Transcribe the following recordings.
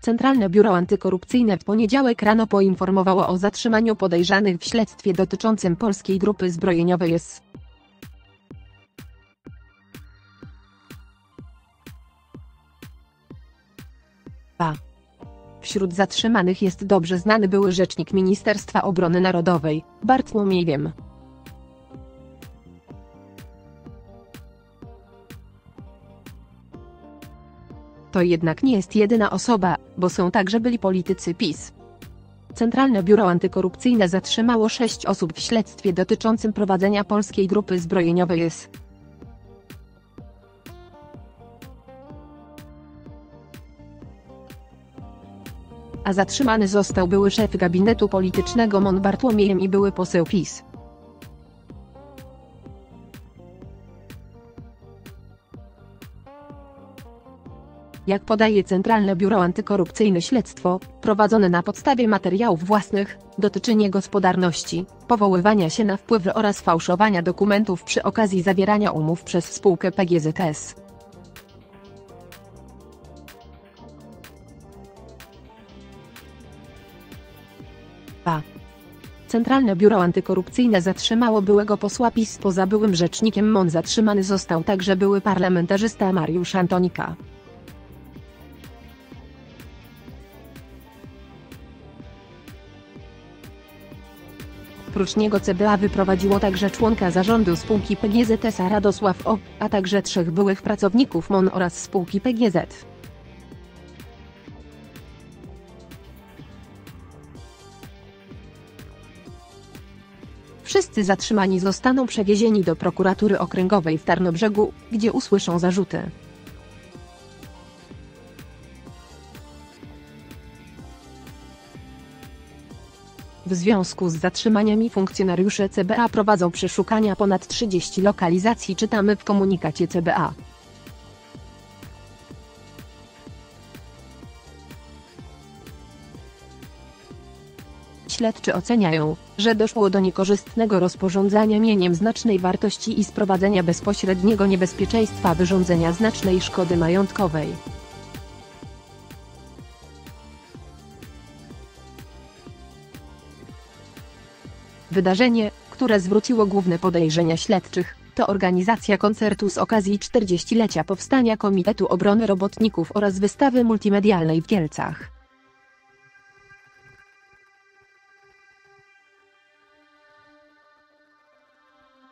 Centralne Biuro Antykorupcyjne w poniedziałek rano poinformowało o zatrzymaniu podejrzanych w śledztwie dotyczącym polskiej grupy zbrojeniowej S. Wśród zatrzymanych jest dobrze znany były rzecznik Ministerstwa Obrony Narodowej, Bartłomiej Wiem. To jednak nie jest jedyna osoba, bo są także byli politycy PiS. Centralne Biuro Antykorupcyjne zatrzymało sześć osób w śledztwie dotyczącym prowadzenia polskiej grupy zbrojeniowej S. A zatrzymany został były szef gabinetu politycznego Mon Bartłomiejem i były poseł PiS. Jak podaje Centralne Biuro Antykorupcyjne śledztwo, prowadzone na podstawie materiałów własnych, dotyczy niegospodarności, powoływania się na wpływy oraz fałszowania dokumentów przy okazji zawierania umów przez spółkę PGZS. A. Centralne Biuro Antykorupcyjne zatrzymało byłego posła PiS poza byłym rzecznikiem MON zatrzymany został także były parlamentarzysta Mariusz Antonika. Prócz niego CBA wyprowadziło także członka zarządu spółki PGZS-a Radosław O., a także trzech byłych pracowników MON oraz spółki PGZ. Wszyscy zatrzymani zostaną przewiezieni do prokuratury okręgowej w Tarnobrzegu, gdzie usłyszą zarzuty. W związku z zatrzymaniami funkcjonariusze CBA prowadzą przeszukania ponad 30 lokalizacji czytamy w komunikacie CBA. Śledczy oceniają, że doszło do niekorzystnego rozporządzania mieniem znacznej wartości i sprowadzenia bezpośredniego niebezpieczeństwa wyrządzenia znacznej szkody majątkowej. Wydarzenie, które zwróciło główne podejrzenia śledczych, to organizacja koncertu z okazji 40-lecia powstania Komitetu Obrony Robotników oraz wystawy multimedialnej w Kielcach.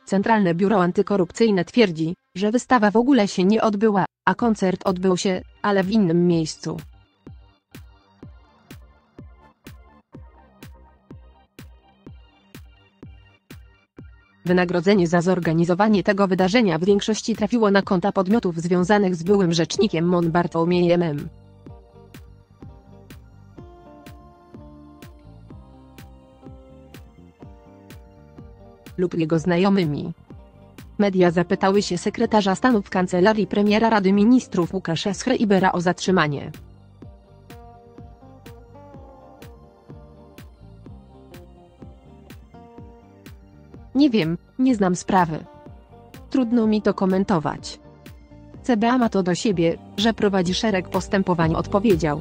Centralne Biuro Antykorupcyjne twierdzi, że wystawa w ogóle się nie odbyła, a koncert odbył się, ale w innym miejscu. Wynagrodzenie za zorganizowanie tego wydarzenia w większości trafiło na konta podmiotów związanych z byłym rzecznikiem MON Bartłomiejem lub jego znajomymi. Media zapytały się sekretarza stanu w kancelarii premiera Rady Ministrów Łukasza Schreibera o zatrzymanie. Nie wiem, nie znam sprawy. Trudno mi to komentować. CBA ma to do siebie, że prowadzi szereg postępowań odpowiedział.